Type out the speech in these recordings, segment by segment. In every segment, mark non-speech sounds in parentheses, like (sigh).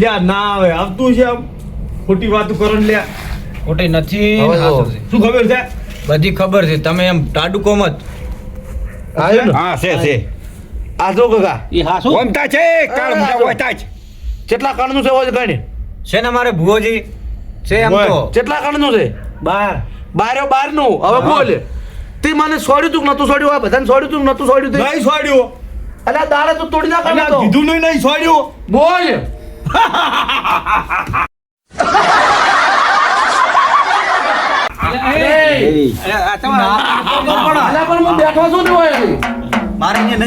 લ્યા ના આવે આવતું છે આમ. ખોટી વાતો કરો ને લ્યા. ખોટી નથી છે. શું ખબર છે? બધી ખબર છે. તમે એમ ટાડુકો મત હા છે છે. આ જો કાકા. ઈ હા શું? ઓમતા છે કાળ મોટા જ. કેટલા કણનું છે ઓજ ગણી છે ને મારે ભુવોજી. છે એમ તો. કેટલા કણનું છે? બાર. બારે બારનું હવે બોલ. તે મને છોડ્યું તું નતું છોડ્યું આ બધાને છોડ્યું તું નતું છોડ્યું તે? નહીં છોડ્યું અલ્યા દાડે તું તોડી નાખ કીધું નહીં નહીં છોડ્યું બોલ. બેઠો છું મારે નહીં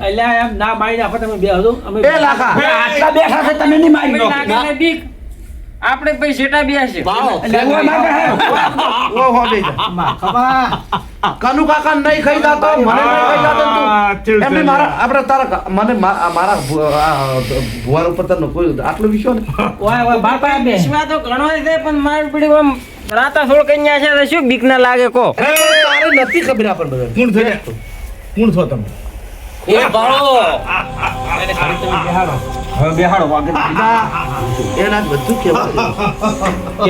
અલ્યા એમ ના મારી નાખો તમે બે હતો અમે બે લાખા આટલા બેઠા છે તમે નહીં મારી નાખો. બીક આપણે પછી સેટા બી હશે અલ્યા, માગે હે. ઓ હો બે જા. કનુ કાકા નહીં ખાઈ જાતો મને નહીં ખાઈ જાતો તું એમને મારા આપણે તારા મને મારા ભુવાર ઉપર તને કોઈ આટલો વિશ્વાસ ને? (laughs) ઓય ઓય બાપા બે વિશ્વા તો ઘણો છે પણ મારી પડી આમ રાતા સોળ કન્યા છે શું બીક ના લાગે કો તારે નથી ખબર આપણ બધા કોણ છો? કોણ છો તમે? એ બાળો. હવે બેહાડો વાગે ના, એના જ બધું કહેવાય.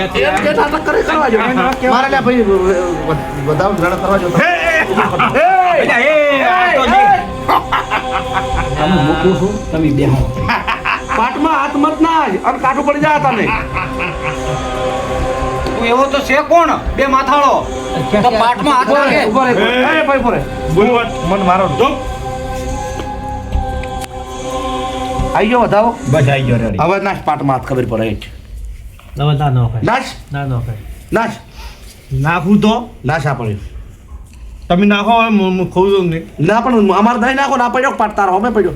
એમ કે નાટક કરે કરવા જો. મારે લ્યા ભાઈ વધારે લડાઈ કરવા જો. અલ્યા, એ આ તો જે. તમે મૂકું છું તમે બેહાડો પાટમાં હાથ મત ના આજ. અને કાઠું પડી જાય તને તું એવો તો છે કોણ બે માથાળો તો પાટમાં હાથ ઊભો ભાઈ ઊભો રહે. મન મારો આઈ ગયો વધાવો બસ આવી ગયો રેડી હવે નાશ પાટમાં હાથ ખબર પડે હેઠ. ના ના નો ખાય નાશ? ના નો ખાય નાશ? નાખું તો? નાશ આપણે તમે નાખો હવે હું હું નહીં? ના પણ અમારે નહીં નાખો ના પડ્યો પાટ તારો? અમે પડ્યો.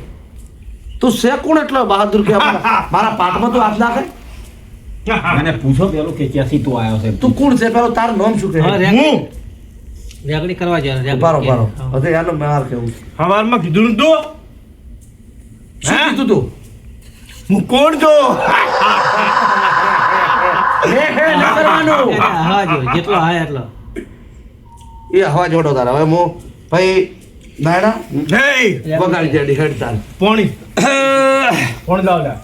તું છે કોણ એટલો બહાદુર કે અમારા- (laughs) મારા પાટમાં તું હાથ નાખે? મને પૂછો પેલો કે ક્યાંથી તું આવ્યો છે? તું કોણ છે? પેલો તારું નામ શું કે હું રેગડી કરવા જાય ઉભારો ઉભારો. હવે યાર માર કેવું હવારમાં કીધું ને તું? શું હે? કીધું તું? હું કોણ છું જેટલો હા એટલો. એ હવા જોડો તારા. હવે હું ભાઈ નાયણા નહીં. વગાડી દેડી હેડ તાર પોણી પોણ લાવ લ્યા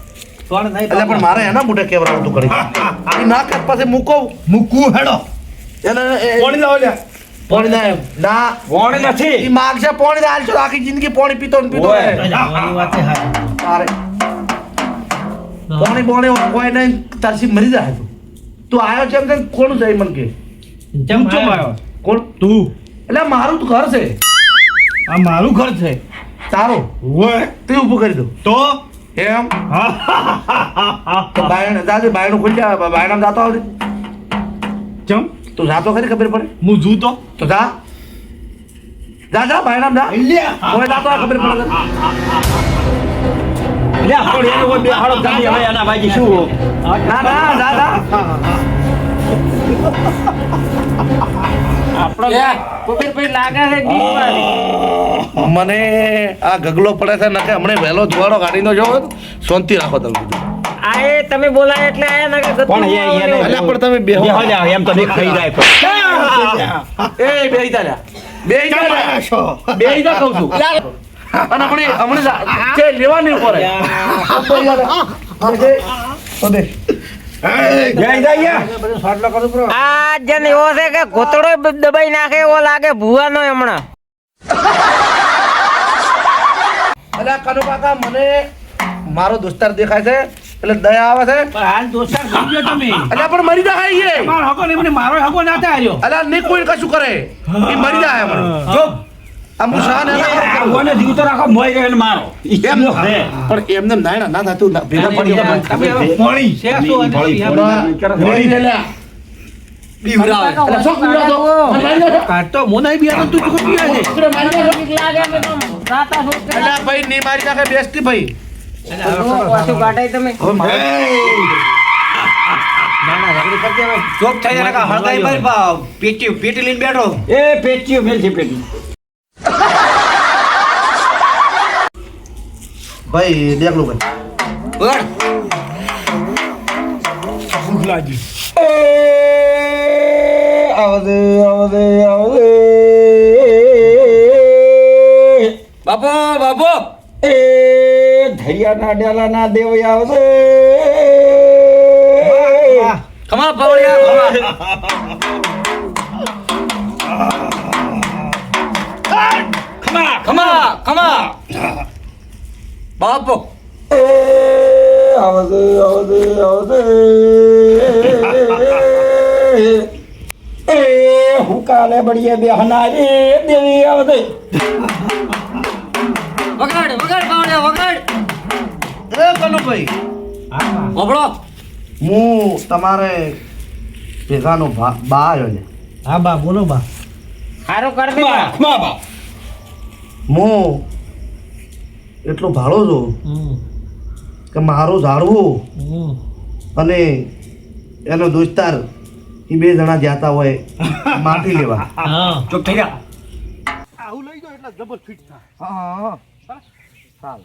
એટલે પણ મારે એના મોઢે કેવરાવું કરી. ના કર પાસે મૂકો. મૂકું હેડો. એને પોણી લાવ લ્યા પોણી ના ના. પોણી નથી. ઈ માગશે પોણી ના હાલશો આખી જિંદગી પોણી પીતો ને પીતો રહે. વાત છે હા તારે. પોણી પોણી કોઈ નહીં તારસી મરી જાય તું. તું આવ્યો છે એમ કોણ જાય મને કે? કેમ કેમ આવ્યો કોણ? તું. એટલે મારું તો ઘર છે. આ મારું ઘર છે. તારું. ઓય. તે ઊભું કરી દઉં. તો? એમ? (laughs) બાયણ દાદે બાયણું ખોલી જા બાયણામાં જાતો આવડે ચમ? તું જાતો ખરી ખબર પડે. હું જુ તો. તો જા. જા જા બાયણામાં જા. લ્યા કોઈ જાતો ખબર પડે. લ્યા પણ એનો કોઈ બેહાડો તમે હવે એના બાજી શું ના ના જા જા. ભાઈ. મને આ ગગલો પડે છે નકે હમણે વહેલો જુવાળો ગાડીનો જો શાંતિ રાખો તમે. કીધું આ એ તમે બોલાય એટલે આયા ના કે પણ એ- અહીંયા પણ તમે બેહો. લ્યા, એમ તો દેખાઈ જાય તો. એ બેહી જા બેહી જા બેહી જા કહું છું. અને આપણે હમણે જા- છે લેવાની ઉપર. તો દે. જય જય આ જન એવો છે કે ગોતડો દબાઈ નાખે એવો લાગે ભુવાનો હમણાં. અલ્યા કનુ કાકા મને મારો દોસ્તાર દેખાય છે. એટલે દયા આવે છે? પણ હાલ તમે. પણ મરી જાય એ. મારો હકો નહીં મને મારો હકો ના થાય આવ્યો અલ્યા નહીં કોઈ કશું કરે. એ મરી જાય પણ જો. આ મુસાન એના ભગવાને જીવતો રાખો મોય ગયો મારો. એમ પણ એમને નાયણા ના થતું ભેગા પડી તમે છે તો. મને મારી નાખો. મો નહીં તું તું છે. તો નહીં મારી ભાઈ. પેટી પેટી લઈને બેઠો. એ પેટીઓ મેલ છે પેટી. ભાઈ દેખલો ભાઈ. ભૂખ લાગી. આવદે આવદે આવદે હરિયાના ડેલાના દેવ આવશે. ખમા પવળિયા ખમા. ખમા ખમા ખમા. બાપો. આવશે આવશે આવશે. એ હુકાલે બળીએ બેહનારી દેવી આવશે. વગાડ વગાડ પાવડિયા વગાડ. એ કનુભાઈ. ઓબળો હું તમારે ભેગાનો ભા- બા આવ્યો છે. હા બા બોલો બા. સારું કર દે બા બા હું એટલો ભાડો છું હમ. કે મારું ઝાડવું અને એનો દોસ્તાર એ બે જણા જતા હોય (laughs) માટી લેવા. હા. ચૂપ થઈ જા. આવું લઈ જાઓ એટલે જબર ફિટ થાય. હા હા. ચાલ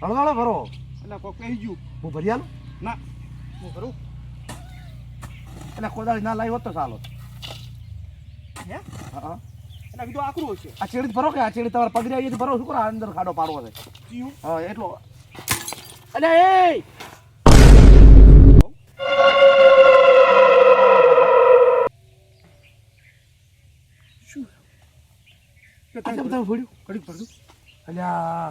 હળો હળો ભરો. એટલે કોક કહી ગયું. હું ભરી આલું? ના હું ભરું. એટલે કોદાળી ના લાવી હોત તો ચાલો. હે? હા એટલે બીજું આકરું હશે આ ચેડી ભરો કે આ ચેડી તમારે પગડી આવી ભરો. શું કરો? અંદર ખાડો પાડવો છે. હા એટલો. અલે એ! શું? તમે ફોડ્યું? ઘડીક ફોડ્યું? અલ્યા,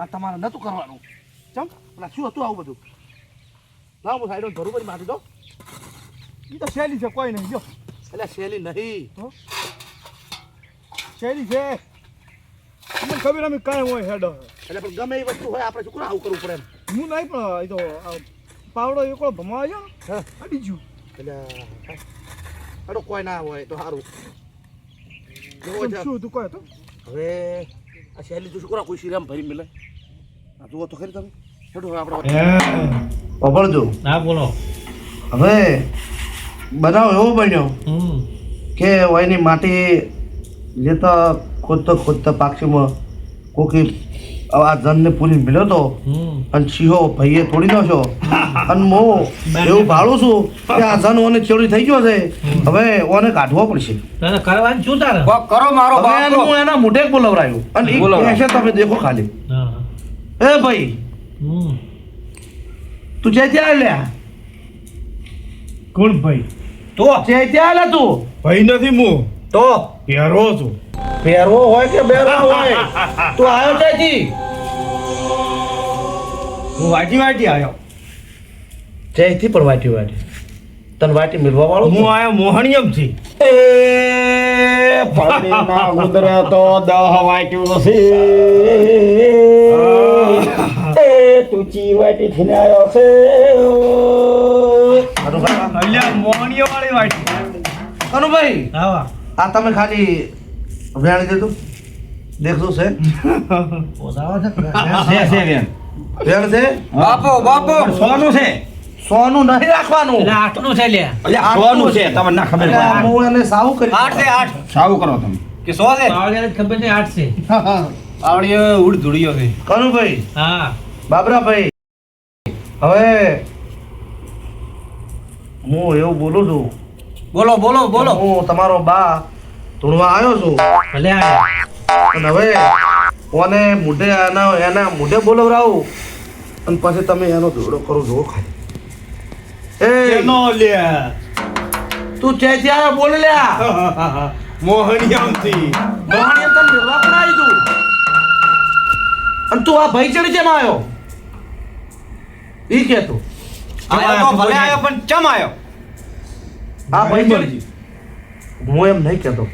આ તમારે નતું કરવાનું. ચમ પેલા શું હતું આવું બધું? લાવો સાઈડ ભરું પછી મારી દો એ તો શૈલી છે કોઈ નહીં જો. એટલે શૈલી નહીં. શૈલી છે. મને ખબર અમે કાંઈ હોય હેડ. એટલે પણ ગમે એ વસ્તુ હોય આપણે શું આવું કરવું પડે હું નહીં પણ એ તો પાવડો એકલો ભમાવા ગયો ને હા. અડી ગયું એટલે અડો કોઈ ના હોય તો સારું છે. શું તું કહે તો હવે આ શૈલી તો શું કરો કોઈ શ્રીરામ ભરી મિલે. જુઓ તો ખરી તમે. હેડો આપણે ઓભળજો હા બોલો. હવે બનાવ એવો બન્યો કે એની માટી લેતા ખોદતા ખોદતા પાક્ષીમાં કોકી આ જનને પૂરી મળ્યો તો અને સિંહો ભાઈએ તોડી નાખ્યો. અને હું એવું ભાળું છું કે આ જન ઓને ચોરી થઈ ગયો છે. હવે ઓને કાઢવો પડશે. કરવાનું શું તારે? કરો મારો હું એના મોઢે બોલાવરાયું અને એ તમે દેખો ખાલી. હા. એ ભાઈ? તું જે ત્યાં લ્યા કોણ ભાઈ? તો જે ત્યાં લે તું? ભાઈ નથી હું. તો? પહેરો છું. પહેરવો હોય કે બેરવો (laughs) હોય? તું આવ્યો ત્યાંથી હું વાટી વાટી આવ્યો જયથી પણ વાટી વાટી. તને વાટી મિલવા વાળો હું આયા મોહણિયમથી એ ઉંદરે તો દહ વાટ્યું છે એ તુચી વાટી આવ્યો છે. અલ્યા મોહણીય વાળી વાટી. અનુભાઈ હા આ તમે ખાલી વેણ દીધું? દેખશું છે. પોસાવા છે? છે છે વેણ. છે? બાપો બાપો. સોનું છે. સોનું નહીં રાખવાનું. એટલે આટલું છે લે. એટલે સોનું છે તમને ના ખબર પડે. હું એને સાવ કરી આઠ છે આઠ. સાવ કરો તમે. કે સો છે? આવડે ખબર નહીં આઠ છે. આવડે ઉડ ધૂળિયો છે. કનુભાઈ. હા. બાબરાભાઈ. હવે હું એવું બોલું છું. બોલો બોલો બોલો. હું તમારો બા ધૂણવા આવ્યો છું. ભલે અને હવે ઓને મોઢે એના એના મોઢે બોલવરાવું? અને પછી તમે એનો ધોડો કરો જુઓ ખાલી. એ કેનો લે? તું ચે ત્યાં બોલ લ્યા (laughs) મોહણિયમથી મોહણીએ તને નિર્વાહ પણ આવી તું અને તું આ ભાઈ ચડી કેમ આવ્યો ઈ કે તું. આયો તો ભલે આયો પણ ચમ આયો? આ ભાઈ ચડી. હું એમ નહીં કહેતો.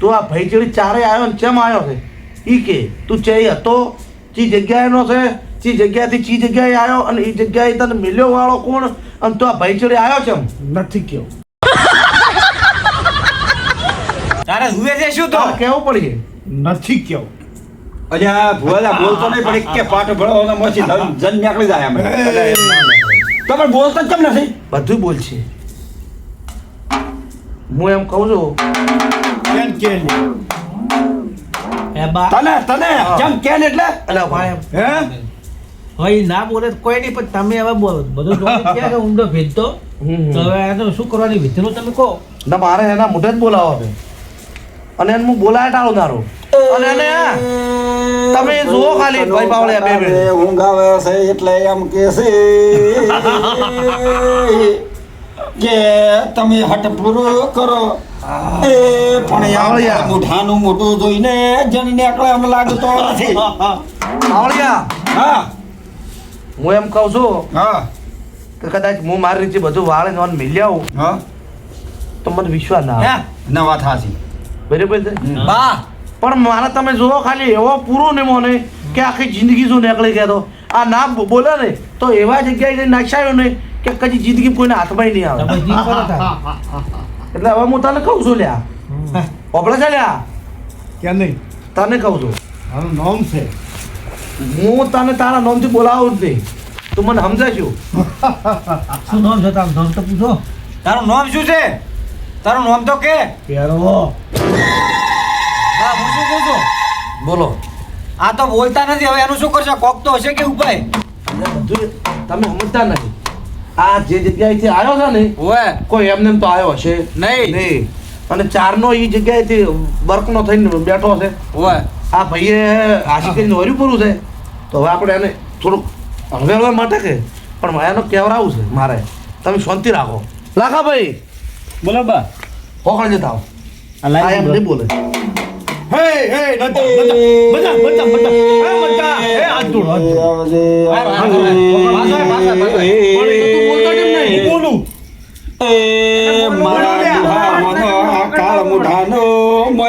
તું આ ભાઈ ચડી ચારે આવ્યો ને કેમ આવ્યો છે? ઈ કે તું ચે હતો ચી જગ્યાએનો છે? ચી જગ્યાથી ચી જગ્યાએ આવ્યો અને એ જગ્યાએ તને મિલ્યો વાળો કોણ? અને તો આ ભાઈ ચડી આવ્યો છે નથી કેવું. તારે હુએ છે શું તો? કેવું પડીએ. નથી કેવું. અલ્યા ભુવાલા બોલતો નહીં પણ એક કે પાઠ ભણો અને પછી જન નીકળી જાય અમે તમે બોલતા કેમ નથી? બધું બોલ છે હું એમ કહું છું. કેમ કે એ બા તને તને કેમ કે ને એટલે? અલા ભાઈ એમ. હે? ભાઈ ના બોલે કોઈ નહીં પણ તમે હવે બોલો. બધું ક્યાં કે ઊંડો ભેદતો તો. હવે એનો શું કરવાની વિધિનું તમે કહો. ના મારે એના મોઢે જ બોલાવો છે અને એને હું બોલાય ટાળું તારું. અને એને તમે જુઓ ખાલી ભાઈ બાવળિયા બે બે ઊંઘાવે છે એટલે એમ કે છે. કે તમે હટ પૂરો કરો. એ પણ આવળિયા મુઠાનું મોટું જોઈને જણીને નીકળે એમ લાગતો નથી. આવળિયા હા. હું એમ કહું છું હા. કે કદાચ હું મારી રીતે બધું વાળે નોન મિલી આવું હા. તો મને વિશ્વાસ ના આવે. નવા હાસી બરાબર છે? બા. પણ મારે તમે જુઓ ખાલી એવો પૂરો ને મને કે આખી જિંદગી શું નીકળી ગયા તો. આ ના બોલે ને તો એવા જગ્યાએ નાખ્યો ને કે કદી જિંદગી કોઈને હાથમાં નહીં આવે. એટલે હવે હું તને કહું છું લ્યા. ઓપડે છે લ્યા? કે નહીં? તને કહું છું. નામ છે. હું તને તારા નામથી બોલાવું જ નહીં. તું મને સમજાશું શું નામ છે? તારું નામ તો પૂછો. તારું નામ શું છે? તારું નામ તો કે? પેરો હા હું શું કહું છું બોલો. આ તો બોલતા નથી હવે એનું શું કરશો? કોક તો હશે કે ઉપાય? બધું તમે સમજતા નથી. આ જે જગ્યાએથી આવ્યો છે ને ઓએ. કોઈ એમને એમ તો આવ્યો હશે? નહીં. નહીં. અને ચારનો એ જગ્યાએથી વર્કનો થઈને બેઠો છે ઓએ. આ ભાઈએ આશી કરીને વર્યું પૂરું છે? તો હવે આપણે એને થોડુંક હળવે હળવે માટે કે પણ એનો કહેવરાવું છે મારે. તમે શાંતિ રાખો. લાખા ભાઈ. બોલો બા. હોકળ જતા આવો. આ એમ નહીં બોલે. હે હે નતા બધા બધા બધા. હે બધા. હે હાથ જોડો હાથ જોડો. પણ એ તો તું બોલતો કેમ નહીં? બોલું.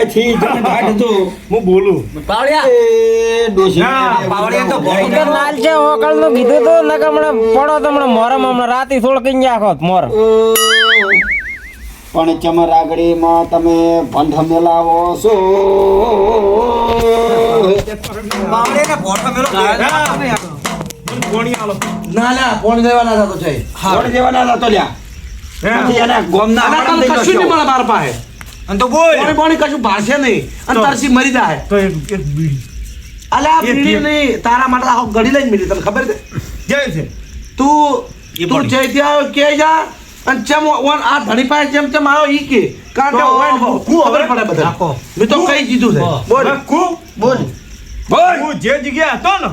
મોંથી જણ કાઢજો હું બોલું. પાવળિયા. એ ડોશી. ના, પાવળિયા તો ભોંગર લાલ છે ઓકળનું કીધું તો ન કમણે પડો તમને મોરમ હમણાં રાતી સોળકીને નાખો મોર. પણ ચમરાગડીમાં તમે ભંઠ મેલાવો છો. ભોઠો મેલો. ના ના કોણ દેવાના થતો છે. કોણ જેવાના નતો લ્યા? ગોમના કશું નહીં મળે મારા પાસે. અને તો બોલ. કોણી બોણી કશું ભાષે નહીં. અને. તરસી મરી જાય. તો એક એક બીડી. અલ્યા બીડી નહીં. તારા માટે આખો ગળી લઈને મિલી તને ખબર છે? જય છે. તું તું. જઈ ત્યાં કે જા. અને ચેમ ઓન આ ધણી પાસે જેમ તેમ આવ્યો ઈ કે. કારણ કે ઓન ઓય ખબર પડે બધા મેં તો કઈ દીધું છે. બોલ. લખું? બોલ. બોલ. હું જે જગ્યાએ હતો ને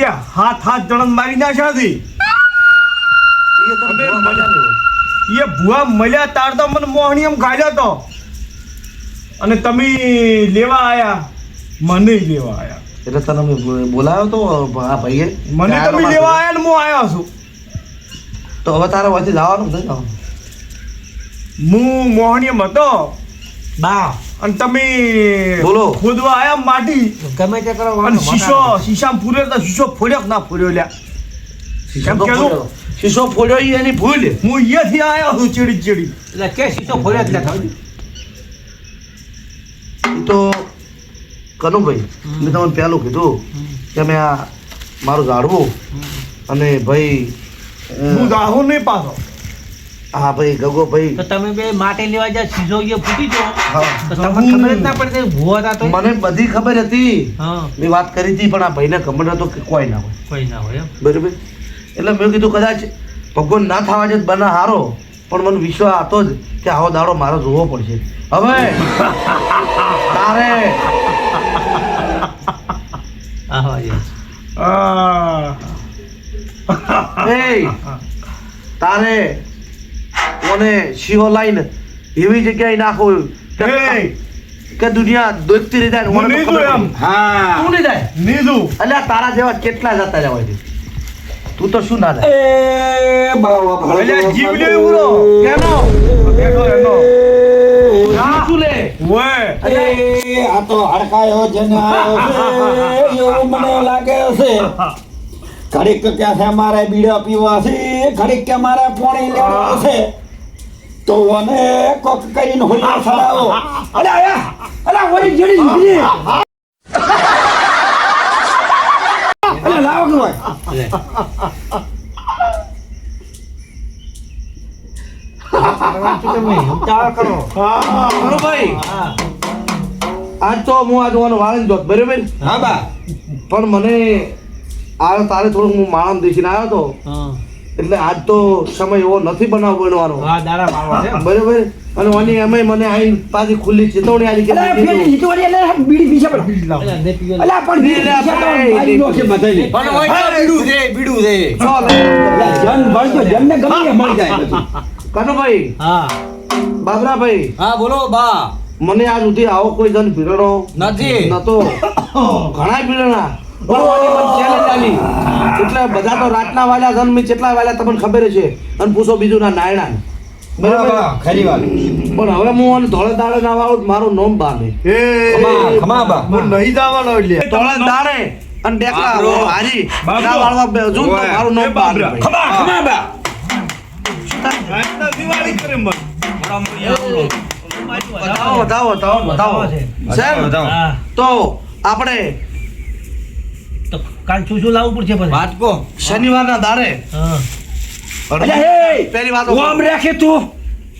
યા હાથ હાથ જણન મારી નાખ્યા હતી એ તો મળ્યા હોય. એ ભૂવા મળ્યા તાર તો મને મોહણી એમ ગાળ્યો તો. અને તમે લેવા આયા? મને લેવા આયા. એટલે તને બોલાયો તો આ ભાઈએ? મને તમે લેવા આયા ને હું આવ્યો છું. તો હવે તારા વચ્ચે જવાનું છે હું મોહણી એમ હતો. બા. અને તમે બોલો. ખોદવા આયા માટી. ગમે તે કરો અને શીશો શીશામાં ફૂર્યો તો શીશો ફોડ્યો ના ફોડ્યો લ્યા? એમ. શીશો ફોડ્યો એની ભૂલ. હું અહીંયાથી આવ્યો છું ચીડી ચીડી. એટલે કે શીશો ફોડ્યો જ નતા. તો કનુભાઈ મેં તમને પહેલું કીધું કે મેં આ મારું ઝાડવું અને ભાઈ હું દાહો નહીં પાછો. હા ભાઈ ગગો ભાઈ તો તમે બે માટે લેવા જાય સીધો એ ફૂટી જો. તો તમને ખબર જ ના પડતી ભૂવા હતા તો? મને બધી ખબર હતી. હા. મેં વાત કરી હતી પણ આ ભાઈને ખબર નતો કે કોઈ ના હોય. કોઈ ના હોય બરાબર? એટલે મેં કીધું કદાચ ભગવાન ના થવા જ બના હારો પણ મને વિશ્વાસ હતો જ કે આવો દાડો મારો જોવો પડશે. હવે (laughs) તારે. તારે કોને શિવો લાઈને એવી જગ્યાએ નાખો કે- દુનિયા દોખતી રીતે હું તો નહીં જોયું? નીધું. અલ્યા તારા જેવા કેટલા જતા જવા છે? તું તો શું ના એ બાવા અલ્યા જીવ લે ઉરો. કેનો? બેઠો એનો. શું લે? ઓય. એ આ તો હડકાયો જેને આવ્યો (laughs) છે એવું મને લાગે છે. ઘડીક કે છે મારે બીડા પીવા છે ઘડીક કે મારે પાણી લેવા છે. તો મને કોક કરીને હોલિયા સડાવો (laughs) જડી જડી અરે લાવો કે ભાઈ. આજ તો હું આ જોવાનું વાળીને જોત. બરાબર? હા બા. પણ મને આ તારે થોડું હું માણસ દેખીને આવ્યો હતો એટલે આજ તો સમય એવો નથી બનાવ બનવાનો. બરાબર? અને ઓની એમાંય મને આઈ પાછી ખુલ્લી ચેતવણી આલી કે બીડી ને પીવે પણ બીડી એટલે પીછે તો આપણે નો છે બધાયને. પણ ઓય બીડું છે બીડું છે. ચાલ. જન ભણતો જનને ગમે એ મળી જાય. કનુભાઈ. હા. બાબરાભાઈ. હા બોલો બા. મને આજ સુધી આવો કોઈ જન ભીડણો નથી. નતો. ઘણા પણ ઓની મને challenge આલી. એટલે બધા તો રાતના વાલ્યા જન મેં કેટલા વાલ્યા તમને ખબર છે. અને પૂછો બીજું ના નાયણા બરાબર ખરી વાત પણ હવે હું ધોળે દાડે ના વાળું તો મારું નોમ બાને ખમા ખમા બા. હું નહીં જવાનો એટલે. ધોળે દાડે અને ડેકલા હારી ના વાળવા બે હજુ તો ઓય. મારું નોમ બાને ખમા ખમા બા. દિવાળી કરે મન બતાવો બતાવો બતાવો બતાવો સાહેબ તો આપણે કાલ શું શું લાવવું પડશે શનિવારના દાડે હા! અલા, વાત ઓમ રાખે તું?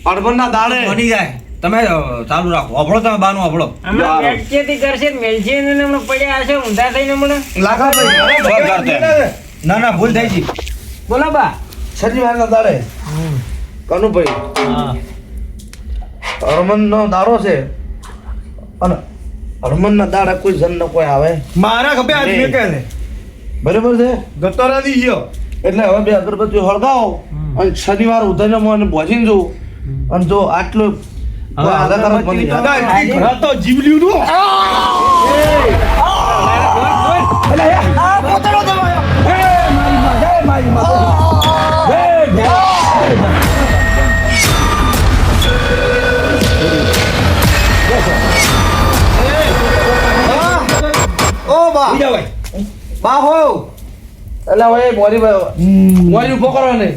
અડબનના દાડે. બની જાય. તમે ચાલુ રાખો. અભળો તમે બાનું અભળો. મેલચેતી કરશે મેલચે ને હમણાં પડ્યા હશે ઊંધા થઈને હમણાં. લાખાભાઈ બસ ના ના ભૂલ થઈ ગઈ. બોલો બા. ના દાડે. કનુભાઈ. હા. હરમનનો દાડો છે. અને હરમનના દાડે કોઈ જન કોઈ આવે? મારા ખપે આજ નહીં. મેં કહે ને બરાબર છે? ગતોરા દી ગયો. એટલે હવે બે અગરબત્તી હળગાવો. અને શનિવાર ઉધઈને હું એને ભોજીને જોઉં. અને જો આટલો જીવલ્યું. ઓ બા. બા હો. એટલે હવે મોરી મોરી ઊભો કરો ને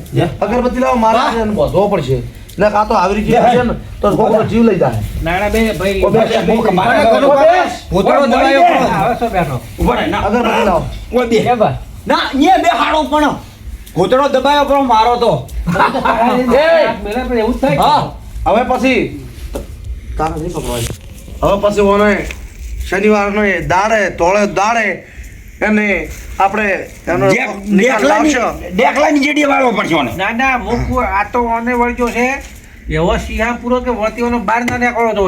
અગરબત્તી લાવો મારા બોધવો પડશે. ને કાં તો આવી રીતે છે ને તો છોકરો જીવ લઈ જાય. નાણા બે ભાઈ. પોતાનો બેઠો? ઊભો રહે, ના. અગરબત્તી લાવો. ના હાડો પણ. ઘૂંટણો દબાયો પણ મારો તો. એવું થાય હવે પછી તારા નહીં પકડવાય હવે પછી ઓને શનિવારનો એ દાડે તોળે દાડે એને આપણે એનો નિકાલ લાવશો. દેખલાની જેડી વાળો પડશો ને. ના ના મૂકવું આ તો ઓને વળજો છે. એવો સિંહા પૂરો કે વતીઓનો બાર ના નીકળો તો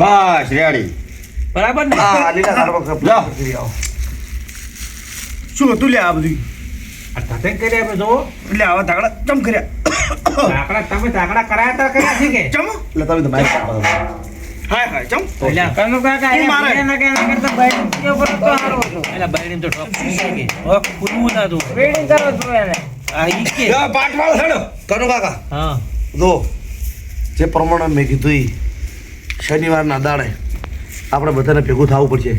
બસ રેડી બરાબર ને? હા લીલા કાઢવા જાઓ. શું હતું લે આ બધું? આ કરી આપણે જોવો એટલે આવા ધાકડા ચમ કર્યા? તાકડા તમે તાકડા કરાયા તા કર્યા છે કે? ચમ? એટલે તમે તો માઇક કાપો. હાય હાય ચમ એટલે કનુ કાકા હું મારે. એ કે ના કરતા બાઈ કે તો હારો હતો? એટલે બાયડીને તો ઠોક પડી કે હવે ખુલવું ના તું વેડિંગ કરો છો એને. આ ઈ કે. જા, પાટવાળો હેડો. કનુ કાકા. હા. જો જે પ્રમાણે મેં કીધું શનિવારના દાડે આપણે બધાને ભેગું થવું પડશે.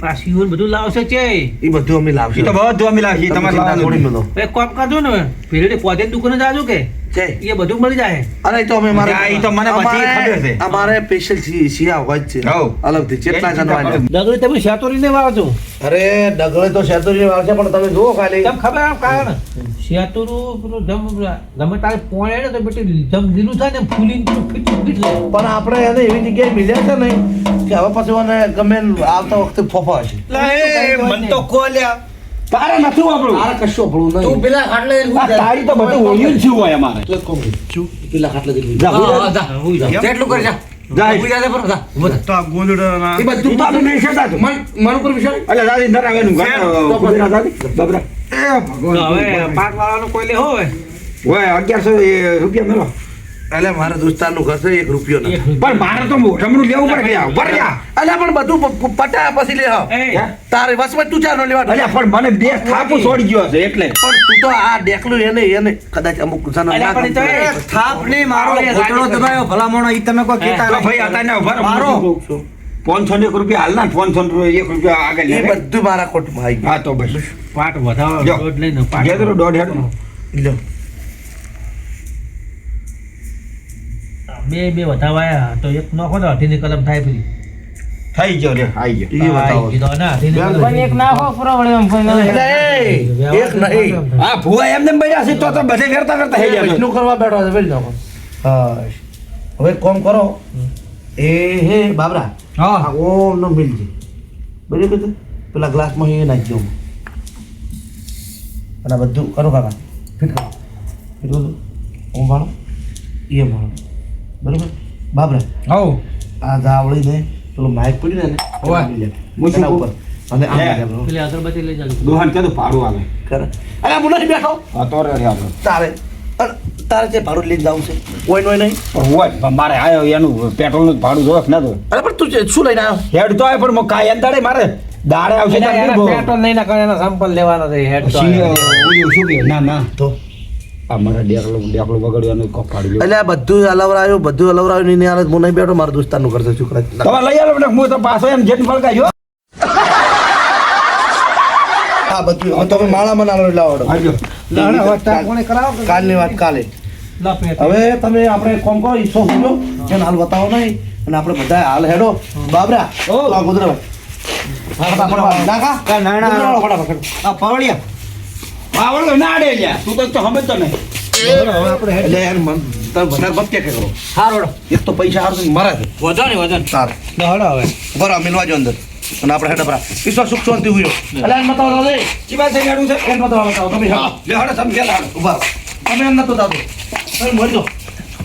પાછી બધું લાવશે છે એ બધું અમે લાવશું. તો બધું અમે લાવશું તમારે ચિંતા છોડી. મેલો. એક કામ કરજો ને પેલે પોતે દુકાને જાજો કે? છે. એ બધું મળી જાય. અરે તો અમે મારે આ તો મને પછી ખબર છે. અમારે સ્પેશિયલ સિયા હોય છે. અલગથી જેટલા જણવાના. ડગલી તમે શેતોરીને વાવજો. અરે ડગલે તો શેતોરી વાર છે પણ તમે જુઓ ખાલી. તમ ખબર આમ કારણ? શેતોરું પેલું જમ ગમે તારે પોણે ને તો બેટી જમ લીલું થાય ને ફૂલીને ફીટ ફીટ જાય પણ આપણે એને એવી જગ્યાએ મિલ્યા છે ને કે હવે પછી મને ગમે આવતા વખતે ફોફા હશે. મન તો કોલ્યા તારે નથી વાપરવું. તારે કશું ભળવું નહીં. પેલા ખાટલે તારી તો બધું ઓળિયું જ હોય અમારે. તું એક કામ પેલા ખાટલે જા, હા, ઉડા. હા, જા. હું કરી જા. જા. ઊભી જા દે બરો, જા. ઊભો થા. તો આ ગોંદડા એ બધું તારું નહીં છે તાતું. મન ઉપર વિચાર. અલા, દાદી, અંદર બાબરા. એ ભગવાન. હવે પાક વાળાનો કોઈ લેવો હોય ઓય, 1100 રૂપિયા મેળો. એટલે મારે દોસ્તારનું ઘર છે એક રૂપિયો ના. પણ મારે તો મોઢમણું લેવું પડે ગયા ઉપર રહે પણ બધું પટાયા પછી લે તારે વસમાં તું ચાલો લેવા એટલે પણ મને બે થાપુ છોડી ગયો છે એટલે. પણ તું તો આ દેખલું એને એને. કદાચ અમુક હોય. થાપ નહીં મારો ઘૂંટણો દબાયો ભલામણો ઈ તમે કોઈ કેતા ભાઈ હતા ને. મારો. પાંચસો એક રૂપિયા હાલના પાંચસો એક રૂપિયા આગળ એ બધું મારા કોટમાં આવી હા તો બસ. પાટ વધારો દોઢ લઈને પાટ દોઢ હેડ. લો. બે બે વધાવાયા તો એક નોખો તો અઢીની કલમ થાય પછી થઈ ગયો રે આવી ગયો. ઈ બતાવો. આ કીધો ના અઢીની બેન, પણ એક નાખો પ્રોબ્લેમ એટલે એ, એક નહીં હા ભુવા એમને એમ બન્યા છે તો તો બધે ફેરતા ફેરતા થઈ જાય વૈષ્ણુ કરવા બેઠો છે નાખો. હા હવે કોમ કરો. એ હે બાબરા. હા. આ ઓમ નો મિલજે બરાબર છે પેલા ગ્લાસમાં એ નાખજો અને બધું કરો કાકા ફિટ કરો. ફિટ કરો ઓમ ભાણો એ ભાણો બરાબર? બાબરા. હા આ ધાવળીને પેલું માઇક પડ્યું ને. એના એના ઉપર. અને આમ હે. નાખે બરાબર. કે તો ભાડું આવે કરે. અરે નથી બેઠો. હા તો રે આપણે. તારે અરે, તારે જે ભાડું લઈને જવું છે? કોઈ નોય નહીં. પણ હોય મારે આવ્યો એનું પેટ્રોલનું ભાડું જોવે ના જોવે? અરે પણ તું શું લઈને આવ્યો હેડ તો આવ્યો પણ કાંઈ અંતરે મારે દાડે આવશે? પેટ્રોલ નહીં નાખે એના સેમ્પલ લેવાના છે હેડ તો શું કે ના ના. તો? આ મારા ડેકલો ડેકલો બગડ્યો પાડી એટલે બધું હલવરાયું બધું નહીં હાલત હું નહીં બેઠો મારા દોસ્તારનું કરશે છોકરા કરે? લઈ આવો ને હું તો પાછો એમ જેટ ફળકાજો હા બધું. તમે માળા માં નાનો આવજો કાલની વાત કાલે. હવે તમે આપણે કોમ કરો ઈસો સમજો. કે હાલ બતાવો નહીં. અને આપણે બધા હાલ હેડો. બાબરા ઓ. આ ગોદરાભાઈ. આ તું તો સમજતો નહીં. એટલે યાર મન તમે બધા કરો. હારોડો એક તો પૈસા હારું મારા વધારે વધારે હડો હવે. બરાબર મિલવાજો અંદર. અને આપણે હેડ આપણા ઈશ્વર સુખ શાંતિ હુયો એટલે એમ બતાવો દે ચીબા થઈ ગાડું છે. એમ બતાવો બતાવો તમે હા લે હડો સમજેલા હાલો. ઊભા તમે એમ નતો દાદો. તમે મોરી દો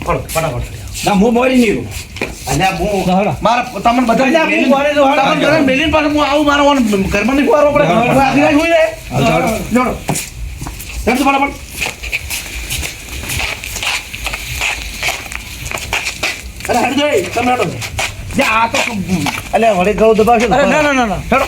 ફળ ફટાફટ. ના હું મોરી નહીં. અલ્યા હું મારા તમને બધા અલ્યા, હું મોરે દો. તમને બધા મેલીન પાસે હું આવું મારો ઘરમાં નહીં ફુવારો પડે. આખી રાત હોય રે જોડો એમ તો ફટાફટ. અરે હડ જોઈ તમે હેડો આ તો અલ્યા વળી ગળું દબાવશે ના? ના ના ના